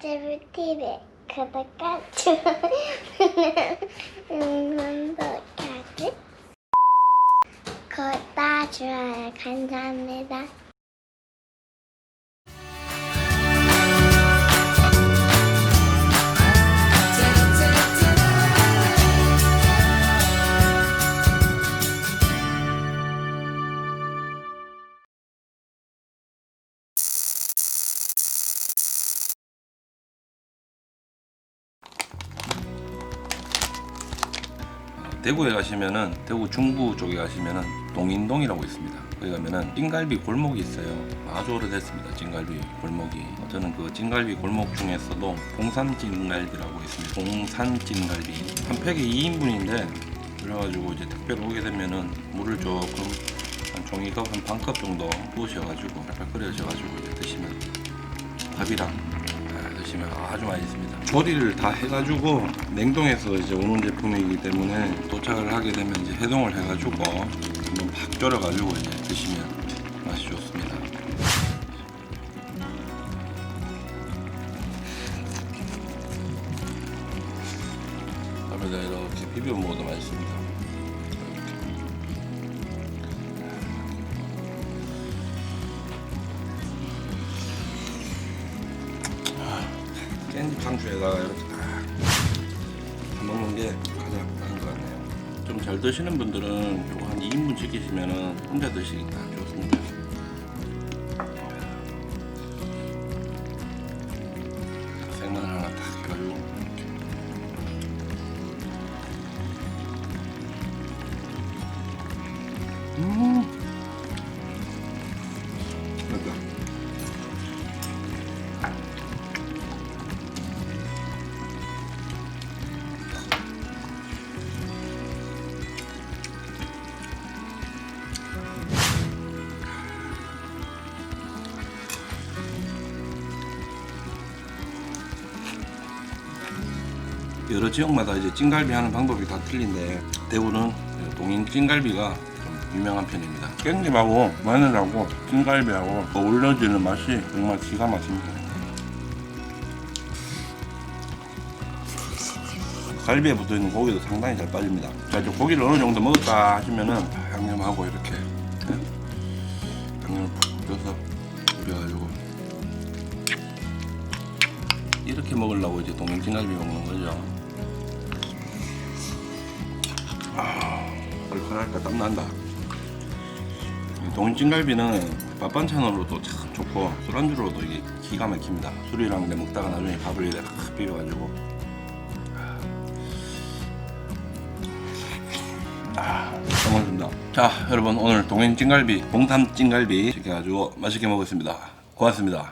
가지고 TV 구독과 좋아요는 행복하지. 구독 좋아요. 감사합니다. 대구에 가시면은 대구 중부 쪽에 가시면은 동인동이라고 있습니다. 거기 가면은 찐갈비 골목이 있어요. 아주 오래됐습니다. 찐갈비 골목이. 저는 그 찐갈비 골목 중에서도 봉산 찐갈비라고 있습니다. 봉산 찐갈비 한 팩에 2인분인데 그래가지고 이제 특별히 오게 되면은 물을 조금 한 종이컵 한 반컵 정도 부으셔가지고 약간 끓여져가지고 이제 드시면 밥이랑 아, 드시면 아주 맛있습니다. 조리를 다 해가지고 냉동해서 이제 오는 제품이기 때문에 도착을 하게 되면 이제 해동을 해가지고 한번 팍 졸여가지고 이제 드시면 맛이 좋습니다. 밥에다 이렇게 비벼 먹어도 맛있습니다. 깻잎 상추에다가 이렇게 딱 먹는 게 가장 나은 것 같네요. 좀 잘 드시는 분들은 이거 한 2인분 시키시면은 혼자 드시기 딱 좋습니다. 생마늘 하나 딱 해가지고 이렇게. 음. 여러 지역마다 이제 찐갈비 하는 방법이 다 틀린데 대구는 동인 찐갈비가 좀 유명한 편입니다. 깻잎하고 마늘하고 찐갈비하고 어울려지는 맛이 정말 기가 막힙니다. 갈비에 붙어 있는 고기도 상당히 잘 빠집니다. 자, 이제 고기를 어느 정도 먹었다 하시면은 양념하고 이렇게 네? 양념을 푹 넣어서 비벼가지고 이렇게 먹으려고 이제 동인 찐갈비 먹는 거죠. 얼큰하니까 땀 난다. 동인 찐갈비는 밥 반찬으로도 참 좋고 술안주로도 이게 기가 막힙니다. 술이랑 내 먹다가 나중에 밥을 이렇게 탁 비벼가지고 아, 고맙습니다. 자, 여러분 오늘 동인 찐갈비, 봉삼 찐갈비 시켜가지고 맛있게 먹었습니다. 고맙습니다.